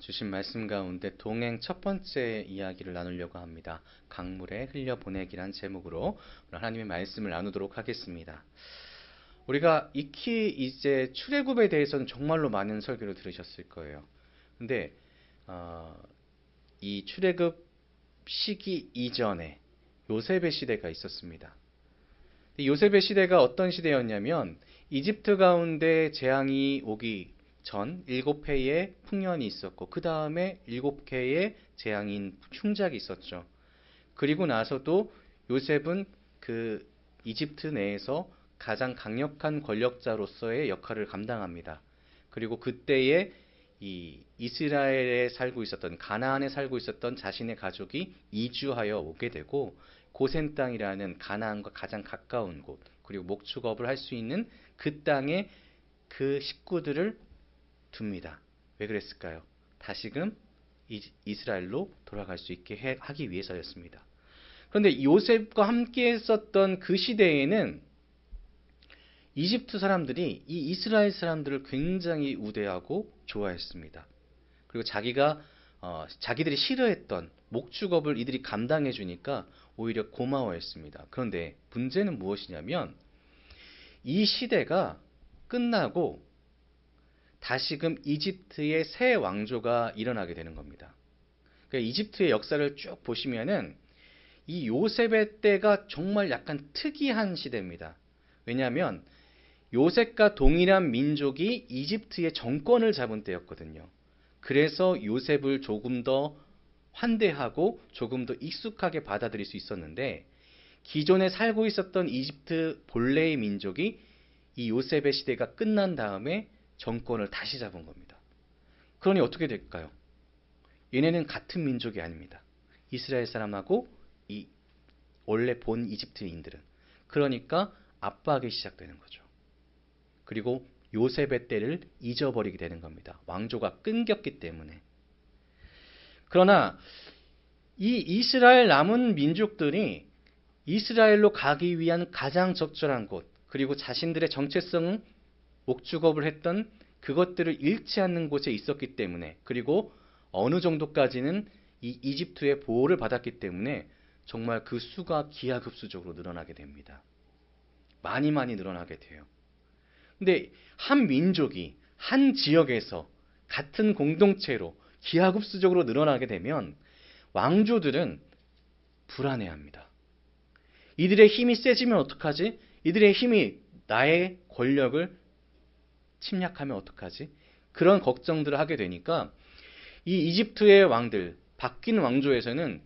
주신 말씀 가운데 동행 첫 번째 이야기를 나누려고 합니다. 강물에 흘려보내기란 제목으로 하나님의 말씀을 나누도록 하겠습니다. 우리가 익히 이제 출애굽에 대해서는 정말로 많은 설교를 들으셨을 거예요. 근데 어, 이 출애굽 시기 이전에 요셉의 시대가 있었습니다. 요셉의 시대가 어떤 시대였냐면 이집트 가운데 재앙이 오기 전 일곱 해의 풍년이 있었고 그 다음에 일곱 해의 재앙인 흉작이 있었죠. 그리고 나서도 요셉은 그 이집트 내에서 가장 강력한 권력자로서의 역할을 감당합니다. 그리고 그때에 이 이스라엘에 살고 있었던 가나안에 살고 있었던 자신의 가족이 이주하여 오게 되고 고센 땅이라는 가나안과 가장 가까운 곳 그리고 목축업을 할 수 있는 그 땅에 그 식구들을 둡니다. 왜 그랬을까요? 다시금 이스라엘로 돌아갈 수 있게 하기 위해서였습니다. 그런데 요셉과 함께 했었던 그 시대에는 이집트 사람들이 이 이스라엘 사람들을 굉장히 우대하고 좋아했습니다. 그리고 자기가 어, 자기들이 싫어했던 목축업을 이들이 감당해 주니까 오히려 고마워했습니다. 그런데 문제는 무엇이냐면 이 시대가 끝나고 다시금 이집트의 새 왕조가 일어나게 되는 겁니다. 그러니까 이집트의 역사를 쭉 보시면은 이 요셉의 때가 정말 약간 특이한 시대입니다. 왜냐하면 요셉과 동일한 민족이 이집트의 정권을 잡은 때였거든요. 그래서 요셉을 조금 더 환대하고 조금 더 익숙하게 받아들일 수 있었는데 기존에 살고 있었던 이집트 본래의 민족이 이 요셉의 시대가 끝난 다음에 정권을 다시 잡은 겁니다. 그러니 어떻게 될까요? 얘네는 같은 민족이 아닙니다. 이스라엘 사람하고 이 원래 본 이집트인들은 그러니까 압박이 시작되는 거죠. 그리고 요셉의 때를 잊어버리게 되는 겁니다. 왕조가 끊겼기 때문에. 그러나 이 이스라엘 남은 민족들이 이스라엘로 가기 위한 가장 적절한 곳, 그리고 자신들의 정체성은 목축업을 했던 그것들을 잃지 않는 곳에 있었기 때문에 그리고 어느 정도까지는 이 이집트의 보호를 받았기 때문에 정말 그 수가 기하급수적으로 늘어나게 됩니다. 많이 많이 늘어나게 돼요. 근데 한 민족이 한 지역에서 같은 공동체로 기하급수적으로 늘어나게 되면 왕조들은 불안해합니다. 이들의 힘이 세지면 어떡하지? 이들의 힘이 나의 권력을 침략하면 어떡하지? 그런 걱정들을 하게 되니까 이 이집트의 왕들, 바뀐 왕조에서는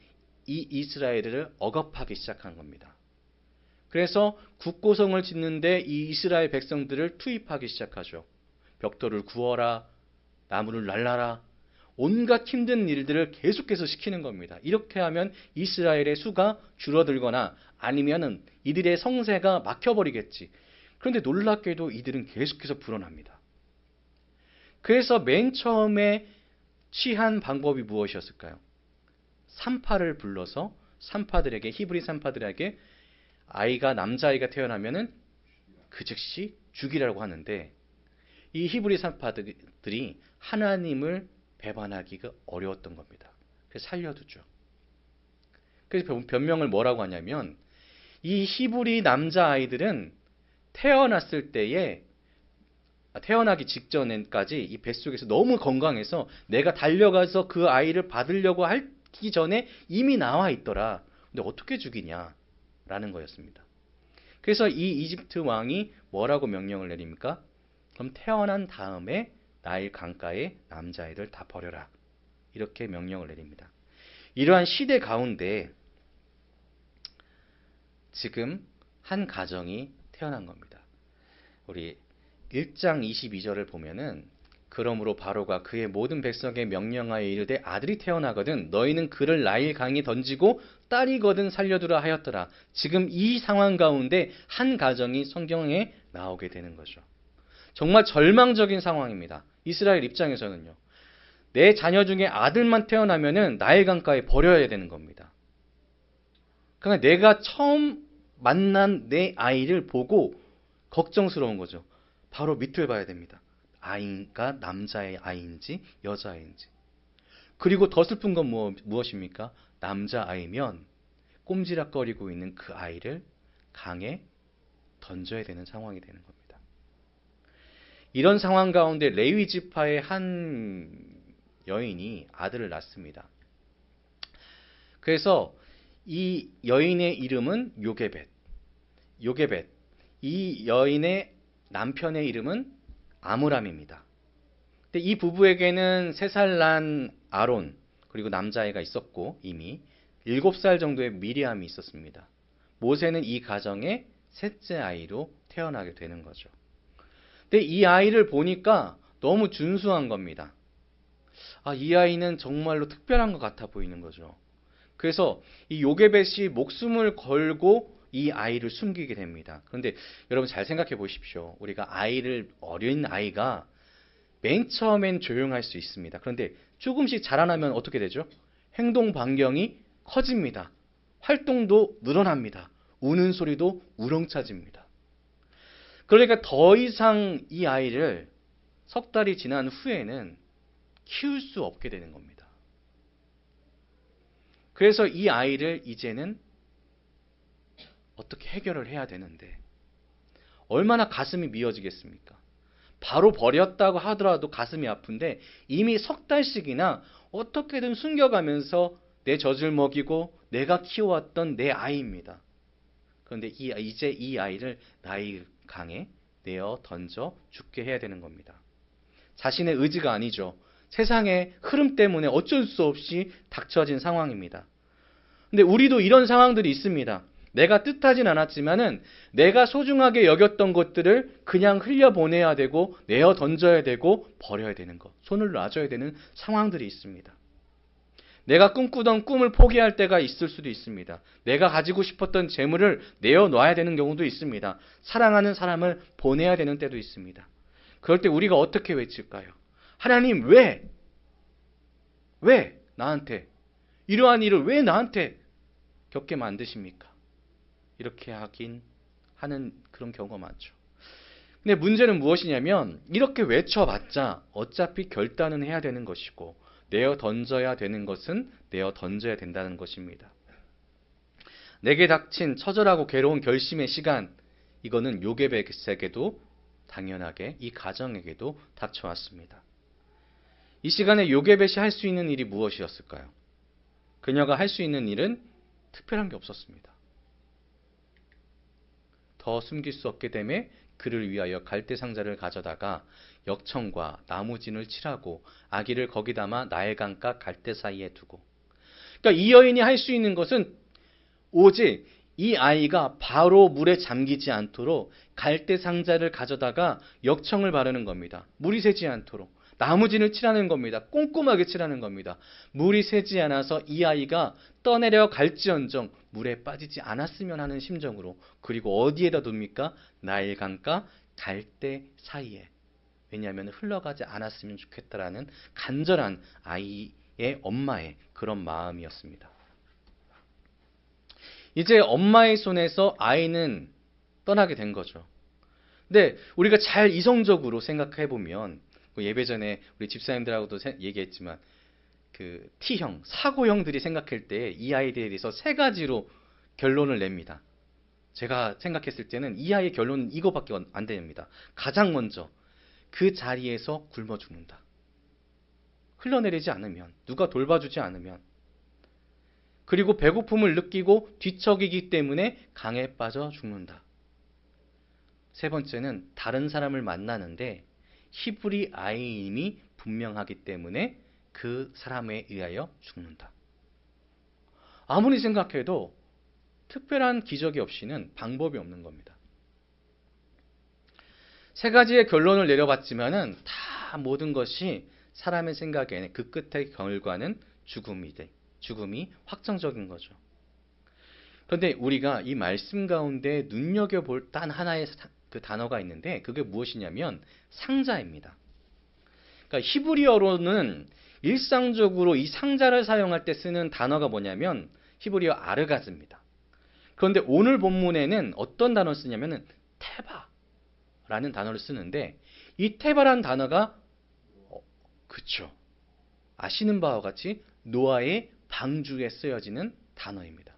이 이스라엘을 억압하기 시작한 겁니다. 그래서 국고성을 짓는데 이 이스라엘 백성들을 투입하기 시작하죠. 벽돌을 구워라, 나무를 날라라, 온갖 힘든 일들을 계속해서 시키는 겁니다. 이렇게 하면 이스라엘의 수가 줄어들거나 아니면은 이들의 성세가 막혀버리겠지. 그런데 놀랍게도 이들은 계속해서 불어납니다. 그래서 맨 처음에 취한 방법이 무엇이었을까요? 산파를 불러서 산파들에게 히브리 산파들에게 아이가 남자아이가 태어나면은 그 즉시 죽이라고 하는데 이 히브리 산파들이 하나님을 배반하기가 어려웠던 겁니다. 그래서 살려두죠. 그래서 변명을 뭐라고 하냐면 이 히브리 남자아이들은 태어났을 때에 아, 태어나기 직전까지 이 뱃속에서 너무 건강해서 내가 달려가서 그 아이를 받으려고 하기 전에 이미 나와 있더라. 근데 어떻게 죽이냐? 라는 거였습니다. 그래서 이 이집트 왕이 뭐라고 명령을 내립니까? 그럼 태어난 다음에 나일 강가에 남자아이들 다 버려라. 이렇게 명령을 내립니다. 이러한 시대 가운데 지금 한 가정이 태어난 겁니다. 우리 1장 22절을 보면은 그러므로 바로가 그의 모든 백성에 명령하여 이르되 아들이 태어나거든 너희는 그를 나일 강에 던지고 딸이거든 살려두라 하였더라. 지금 이 상황 가운데 한 가정이 성경에 나오게 되는 거죠. 정말 절망적인 상황입니다. 이스라엘 입장에서는요. 내 자녀 중에 아들만 태어나면은 나일 강가에 버려야 되는 겁니다. 그러니까 내가 처음 만난 내 아이를 보고 걱정스러운 거죠. 바로 밑을 봐야 됩니다. 아이가 남자의 아이인지 여자아이인지. 그리고 더 슬픈 건 무엇, 무엇입니까? 남자아이면 꼼지락거리고 있는 그 아이를 강에 던져야 되는 상황이 되는 겁니다. 이런 상황 가운데 레위 지파의 한 여인이 아들을 낳습니다. 그래서 이 여인의 이름은 요게벳. 요게벳. 이 여인의 남편의 이름은 아므람입니다. 근데 이 부부에게는 세살난 아론 그리고 남자아이가 있었고 이미 일곱 살 정도의 미리암이 있었습니다. 모세는 이 가정의 셋째 아이로 태어나게 되는 거죠. 근데 이 아이를 보니까 너무 준수한 겁니다. 아, 이 아이는 정말로 특별한 것 같아 보이는 거죠. 그래서 이 요게벳이 목숨을 걸고 이 아이를 숨기게 됩니다. 그런데 여러분 잘 생각해 보십시오. 우리가 아이를 어린 아이가 맨 처음엔 조용할 수 있습니다. 그런데 조금씩 자라나면 어떻게 되죠? 행동 반경이 커집니다. 활동도 늘어납니다. 우는 소리도 우렁차집니다. 그러니까 더 이상 이 아이를 석 달이 지난 후에는 키울 수 없게 되는 겁니다. 그래서 이 아이를 이제는 어떻게 해결을 해야 되는데 얼마나 가슴이 미어지겠습니까? 바로 버렸다고 하더라도 가슴이 아픈데 이미 석 달씩이나 어떻게든 숨겨가면서 내 젖을 먹이고 내가 키워왔던 내 아이입니다. 그런데 이, 이제 이 아이를 나의 강에 내어 던져 죽게 해야 되는 겁니다. 자신의 의지가 아니죠. 세상의 흐름 때문에 어쩔 수 없이 닥쳐진 상황입니다. 근데 우리도 이런 상황들이 있습니다. 내가 뜻하진 않았지만은 내가 소중하게 여겼던 것들을 그냥 흘려보내야 되고 내어 던져야 되고 버려야 되는 것, 손을 놔줘야 되는 상황들이 있습니다. 내가 꿈꾸던 꿈을 포기할 때가 있을 수도 있습니다. 내가 가지고 싶었던 재물을 내어 놔야 되는 경우도 있습니다. 사랑하는 사람을 보내야 되는 때도 있습니다. 그럴 때 우리가 어떻게 외칠까요? 하나님, 왜? 왜 나한테? 이러한 일을 왜 나한테 겪게 만드십니까? 이렇게 하긴 하는 그런 경우가 많죠. 근데 문제는 무엇이냐면 이렇게 외쳐봤자 어차피 결단은 해야 되는 것이고 내어 던져야 되는 것은 내어 던져야 된다는 것입니다. 내게 닥친 처절하고 괴로운 결심의 시간 이거는 요게백에게도 당연하게 이 가정에게도 닥쳐왔습니다. 이 시간에 요게벳이 할 수 있는 일이 무엇이었을까요? 그녀가 할 수 있는 일은 특별한 게 없었습니다. 더 숨길 수 없게 되매 그를 위하여 갈대 상자를 가져다가 역청과 나무진을 칠하고 아기를 거기 담아 나일강가 갈대 사이에 두고 그러니까 이 여인이 할 수 있는 것은 오직 이 아이가 바로 물에 잠기지 않도록 갈대 상자를 가져다가 역청을 바르는 겁니다. 물이 새지 않도록. 나무진을 칠하는 겁니다. 꼼꼼하게 칠하는 겁니다. 물이 새지 않아서 이 아이가 떠내려 갈지언정 물에 빠지지 않았으면 하는 심정으로 그리고 어디에다 둡니까? 나일강가 갈대 사이에 왜냐하면 흘러가지 않았으면 좋겠다라는 간절한 아이의 엄마의 그런 마음이었습니다. 이제 엄마의 손에서 아이는 떠나게 된 거죠. 근데 우리가 잘 이성적으로 생각해 보면 그 예배 전에 우리 집사님들하고도 얘기했지만 그 T형, 사고형들이 생각할 때 이 아이들에 대해서 세 가지로 결론을 냅니다. 제가 생각했을 때는 이 아이의 결론은 이거밖에 안 됩니다. 가장 먼저 그 자리에서 굶어 죽는다. 흘러내리지 않으면, 누가 돌봐주지 않으면, 그리고 배고픔을 느끼고 뒤척이기 때문에 강에 빠져 죽는다. 세 번째는 다른 사람을 만나는데 히브리 아이임이 분명하기 때문에 그 사람에 의하여 죽는다. 아무리 생각해도 특별한 기적이 없이는 방법이 없는 겁니다. 세 가지의 결론을 내려봤지만은 다 모든 것이 사람의 생각에는 그 끝의 결과는 죽음이 돼. 죽음이 확정적인 거죠. 그런데 우리가 이 말씀 가운데 눈여겨볼 단 하나의 그 단어가 있는데 그게 무엇이냐면 상자입니다. 그러니까 히브리어로는 일상적으로 이 상자를 사용할 때 쓰는 단어가 뭐냐면 히브리어 아르가즈입니다. 그런데 오늘 본문에는 어떤 단어를 쓰냐면은 테바라는 단어를 쓰는데 이 테바라는 단어가 어, 그쵸 아시는 바와 같이 노아의 방주에 쓰여지는 단어입니다.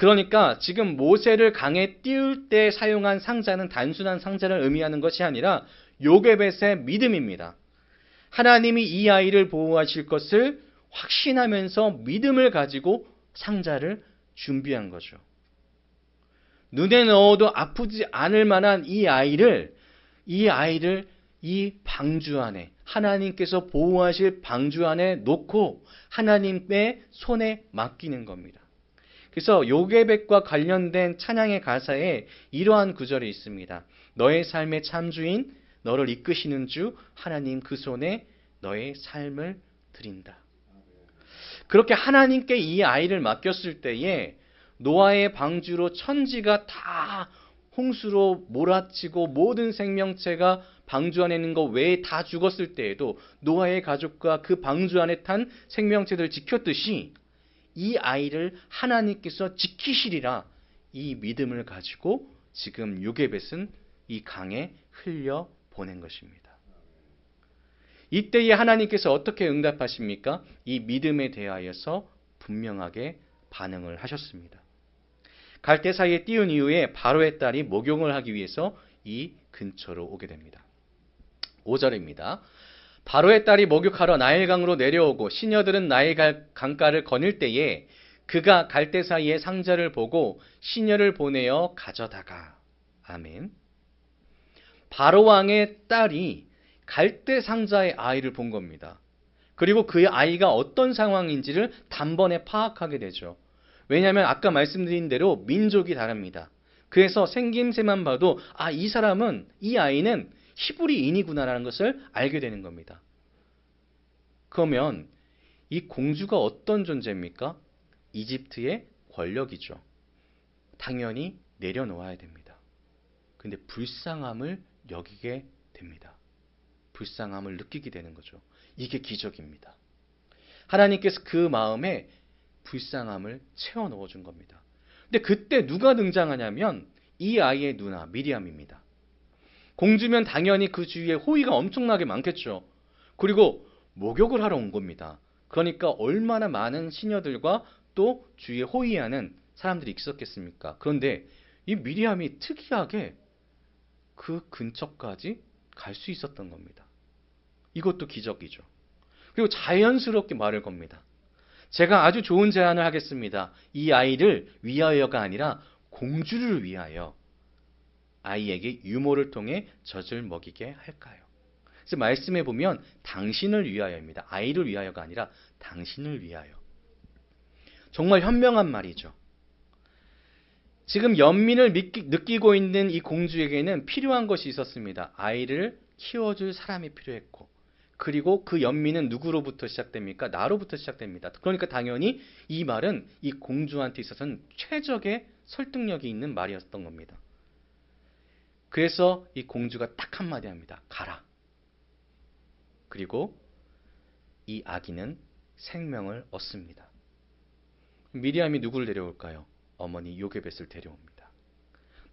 그러니까 지금 모세를 강에 띄울 때 사용한 상자는 단순한 상자를 의미하는 것이 아니라 요게벳의 믿음입니다. 하나님이 이 아이를 보호하실 것을 확신하면서 믿음을 가지고 상자를 준비한 거죠. 눈에 넣어도 아프지 않을 만한 이 아이를 이 아이를 이 방주 안에 하나님께서 보호하실 방주 안에 놓고 하나님의 손에 맡기는 겁니다. 그래서 요게백과 관련된 찬양의 가사에 이러한 구절이 있습니다. 너의 삶의 참주인 너를 이끄시는 주 하나님 그 손에 너의 삶을 드린다. 그렇게 하나님께 이 아이를 맡겼을 때에 노아의 방주로 천지가 다 홍수로 몰아치고 모든 생명체가 방주 안에 있는 것 외에 다 죽었을 때에도 노아의 가족과 그 방주 안에 탄 생명체들을 지켰듯이 이 아이를 하나님께서 지키시리라 이 믿음을 가지고 지금 요게벳은 이 강에 흘려 보낸 것입니다. 이때에 하나님께서 어떻게 응답하십니까? 이 믿음에 대하여서 분명하게 반응을 하셨습니다. 갈대 사이에 띄운 이후에 바로의 딸이 목용을 하기 위해서 이 근처로 오게 됩니다. 5절입니다. 바로의 딸이 목욕하러 나일강으로 내려오고 시녀들은 나일 강가를 거닐 때에 그가 갈대 사이에 상자를 보고 시녀를 보내어 가져다가 아멘. 바로 왕의 딸이 갈대 상자의 아이를 본 겁니다. 그리고 그의 아이가 어떤 상황인지를 단번에 파악하게 되죠. 왜냐하면 아까 말씀드린 대로 민족이 다릅니다. 그래서 생김새만 봐도 아, 이 사람은, 이 아이는 히브리인이구나라는 것을 알게 되는 겁니다. 그러면 이 공주가 어떤 존재입니까? 이집트의 권력이죠. 당연히 내려놓아야 됩니다. 근데 불쌍함을 여기게 됩니다. 불쌍함을 느끼게 되는 거죠. 이게 기적입니다. 하나님께서 그 마음에 불쌍함을 채워 넣어 준 겁니다. 근데 그때 누가 등장하냐면 이 아이의 누나 미리암입니다. 공주면 당연히 그 주위에 호의가 엄청나게 많겠죠. 그리고 목욕을 하러 온 겁니다. 그러니까 얼마나 많은 시녀들과 또 주위에 호의하는 사람들이 있었겠습니까? 그런데 이 미리암이 특이하게 그 근처까지 갈 수 있었던 겁니다. 이것도 기적이죠. 그리고 자연스럽게 말을 겁니다. 제가 아주 좋은 제안을 하겠습니다. 이 아이를 위하여가 아니라 공주를 위하여 아이에게 유모를 통해 젖을 먹이게 할까요? 그래서 말씀해 보면 당신을 위하여입니다. 아이를 위하여가 아니라 당신을 위하여. 정말 현명한 말이죠. 지금 연민을 느끼고 있는 이 공주에게는 필요한 것이 있었습니다. 아이를 키워줄 사람이 필요했고, 그리고 그 연민은 누구로부터 시작됩니까? 나로부터 시작됩니다. 그러니까 당연히 이 말은 이 공주한테 있어서는 최적의 설득력이 있는 말이었던 겁니다. 그래서 이 공주가 딱 한마디 합니다. 가라. 그리고 이 아기는 생명을 얻습니다. 미리암이 누구를 데려올까요? 어머니 요게벳을 데려옵니다.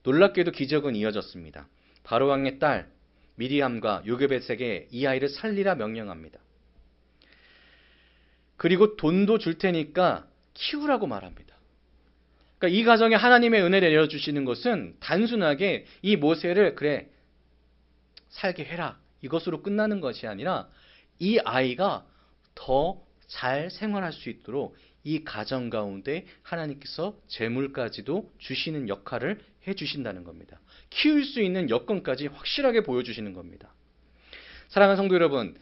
놀랍게도 기적은 이어졌습니다. 바로 왕의 딸 미리암과 요게벳에게 이 아이를 살리라 명령합니다. 그리고 돈도 줄 테니까 키우라고 말합니다. 그러니까 이 가정에 하나님의 은혜를 내려주시는 것은 단순하게 이 모세를 그래 살게 해라 이것으로 끝나는 것이 아니라 이 아이가 더 잘 생활할 수 있도록 이 가정 가운데 하나님께서 재물까지도 주시는 역할을 해 주신다는 겁니다. 키울 수 있는 여건까지 확실하게 보여주시는 겁니다. 사랑하는 성도 여러분,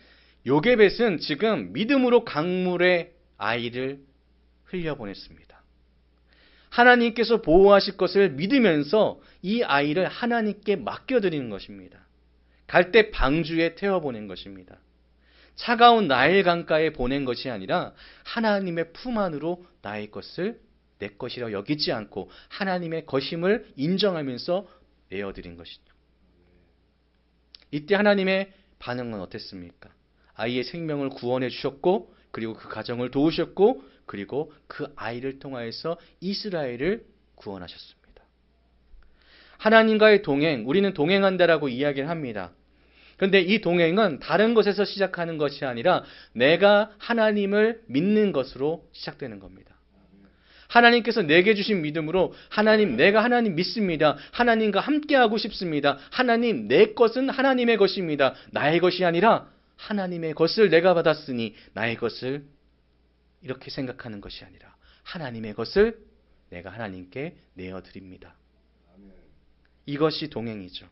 요게벳은 지금 믿음으로 강물의 아이를 흘려보냈습니다. 하나님께서 보호하실 것을 믿으면서 이 아이를 하나님께 맡겨드리는 것입니다. 갈때 방주에 태워보낸 것입니다. 차가운 나일 강가에 보낸 것이 아니라 하나님의 품 안으로 나의 것을 내 것이라 여기지 않고 하나님의 것임을 인정하면서 내어드린 것이죠. 이때 하나님의 반응은 어땠습니까? 아이의 생명을 구원해 주셨고 그리고 그 가정을 도우셨고 그리고 그 아이를 통하여서 이스라엘을 구원하셨습니다. 하나님과의 동행, 우리는 동행한다라고 이야기를 합니다. 그런데 이 동행은 다른 것에서 시작하는 것이 아니라 내가 하나님을 믿는 것으로 시작되는 겁니다. 하나님께서 내게 주신 믿음으로 하나님 내가 하나님 믿습니다. 하나님과 함께하고 싶습니다. 하나님 내 것은 하나님의 것입니다. 나의 것이 아니라 하나님의 것을 내가 받았으니 나의 것을 이렇게 생각하는 것이 아니라 하나님의 것을 내가 하나님께 내어 드립니다. 이것이 동행이죠.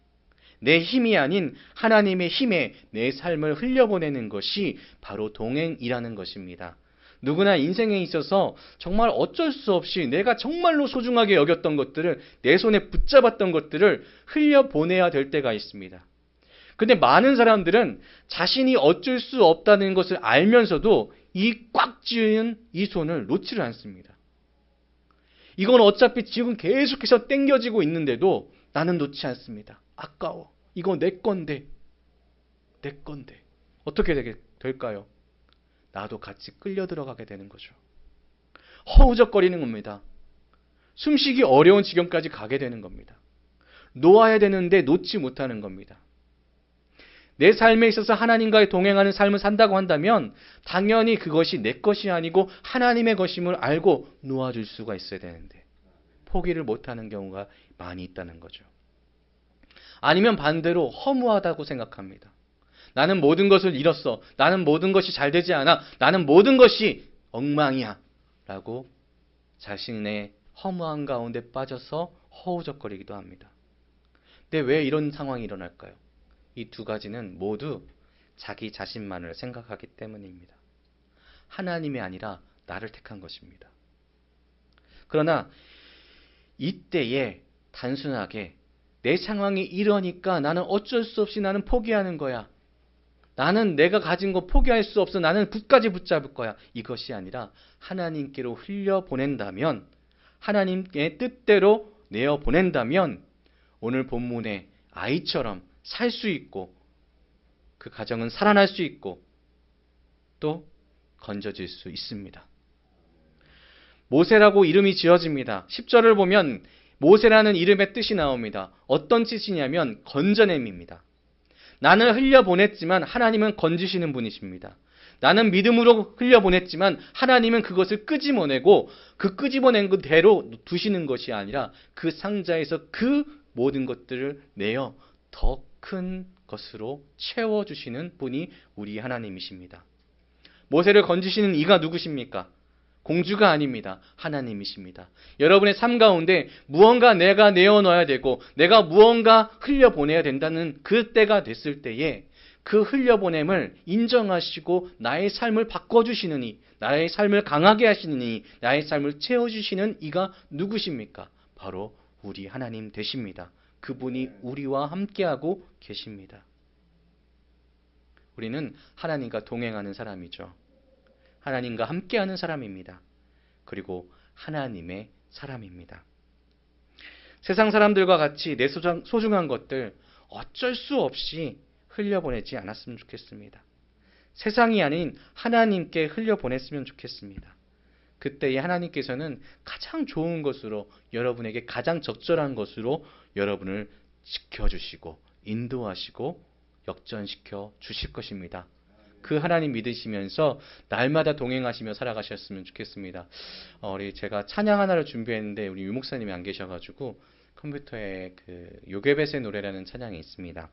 내 힘이 아닌 하나님의 힘에 내 삶을 흘려보내는 것이 바로 동행이라는 것입니다. 누구나 인생에 있어서 정말 어쩔 수 없이 내가 정말로 소중하게 여겼던 것들을 내 손에 붙잡았던 것들을 흘려보내야 될 때가 있습니다. 근데 많은 사람들은 자신이 어쩔 수 없다는 것을 알면서도 이 꽉 쥐은 이 손을 놓지를 않습니다. 이건 어차피 지금 계속해서 땡겨지고 있는데도 나는 놓지 않습니다. 아까워. 이거 내 건데. 내 건데. 어떻게 되게 될까요? 나도 같이 끌려 들어가게 되는 거죠. 허우적거리는 겁니다. 숨쉬기 어려운 지경까지 가게 되는 겁니다. 놓아야 되는데 놓지 못하는 겁니다. 내 삶에 있어서 하나님과의 동행하는 삶을 산다고 한다면 당연히 그것이 내 것이 아니고 하나님의 것임을 알고 놓아줄 수가 있어야 되는데 포기를 못하는 경우가 많이 있다는 거죠. 아니면 반대로 허무하다고 생각합니다. 나는 모든 것을 잃었어. 나는 모든 것이 잘 되지 않아. 나는 모든 것이 엉망이야. 라고 자신의 허무한 가운데 빠져서 허우적거리기도 합니다. 근데 왜 이런 상황이 일어날까요? 이 두 가지는 모두 자기 자신만을 생각하기 때문입니다. 하나님이 아니라 나를 택한 것입니다. 그러나 이때에 단순하게 내 상황이 이러니까 나는 어쩔 수 없이 나는 포기하는 거야. 나는 내가 가진 거 포기할 수 없어. 나는 끝까지 붙잡을 거야. 이것이 아니라 하나님께로 흘려 보낸다면, 하나님의 뜻대로 내어 보낸다면, 오늘 본문의 아이처럼 살 수 있고, 그 가정은 살아날 수 있고, 또 건져질 수 있습니다. 모세라고 이름이 지어집니다. 10절을 보면 모세라는 이름의 뜻이 나옵니다. 어떤 뜻이냐면 건져냄입니다. 나는 흘려보냈지만 하나님은 건지시는 분이십니다. 나는 믿음으로 흘려보냈지만 하나님은 그것을 끄집어내고 그 끄집어낸 그대로 두시는 것이 아니라 그 상자에서 그 모든 것들을 내어 더 큰 것으로 채워주시는 분이 우리 하나님이십니다. 모세를 건지시는 이가 누구십니까? 공주가 아닙니다. 하나님이십니다. 여러분의 삶 가운데 무언가 내가 내어놔야 되고 내가 무언가 흘려보내야 된다는 그 때가 됐을 때에 그 흘려보냄을 인정하시고 나의 삶을 바꿔주시는 이, 나의 삶을 강하게 하시는 이, 나의 삶을 채워주시는 이가 누구십니까? 바로 우리 하나님 되십니다. 그분이 우리와 함께하고 계십니다. 우리는 하나님과 동행하는 사람이죠. 하나님과 함께하는 사람입니다. 그리고 하나님의 사람입니다. 세상 사람들과 같이 내 소중한 것들 어쩔 수 없이 흘려보내지 않았으면 좋겠습니다. 세상이 아닌 하나님께 흘려보냈으면 좋겠습니다. 그때에 하나님께서는 가장 좋은 것으로 여러분에게 가장 적절한 것으로 여러분을 지켜주시고 인도하시고 역전시켜 주실 것입니다. 그 하나님 믿으시면서 날마다 동행하시며 살아가셨으면 좋겠습니다. 어, 우리 제가 찬양 하나를 준비했는데 우리 유목사님이 안 계셔가지고 컴퓨터에 그 요괴벳의 노래라는 찬양이 있습니다.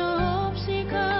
없이 가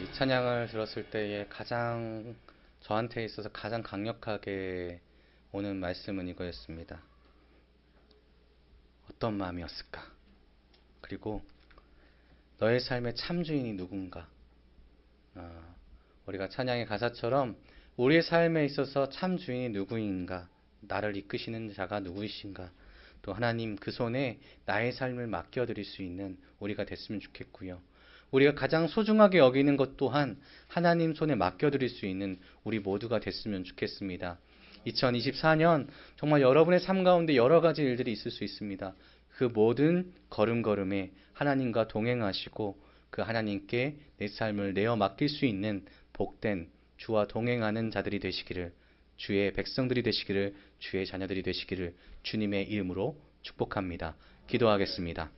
이 찬양을 들었을 때에 가장 저한테 있어서 가장 강력하게 오는 말씀은 이거였습니다. 어떤 마음이었을까? 그리고 너의 삶의 참주인이 누군가? 어, 우리가 찬양의 가사처럼 우리의 삶에 있어서 참주인이 누구인가? 나를 이끄시는 자가 누구이신가? 또 하나님 그 손에 나의 삶을 맡겨드릴 수 있는 우리가 됐으면 좋겠고요. 우리가 가장 소중하게 여기는 것 또한 하나님 손에 맡겨드릴 수 있는 우리 모두가 됐으면 좋겠습니다. 2024년 정말 여러분의 삶 가운데 여러 가지 일들이 있을 수 있습니다. 그 모든 걸음걸음에 하나님과 동행하시고 그 하나님께 내 삶을 내어 맡길 수 있는 복된 주와 동행하는 자들이 되시기를 주의 백성들이 되시기를 주의 자녀들이 되시기를 주님의 이름으로 축복합니다. 기도하겠습니다.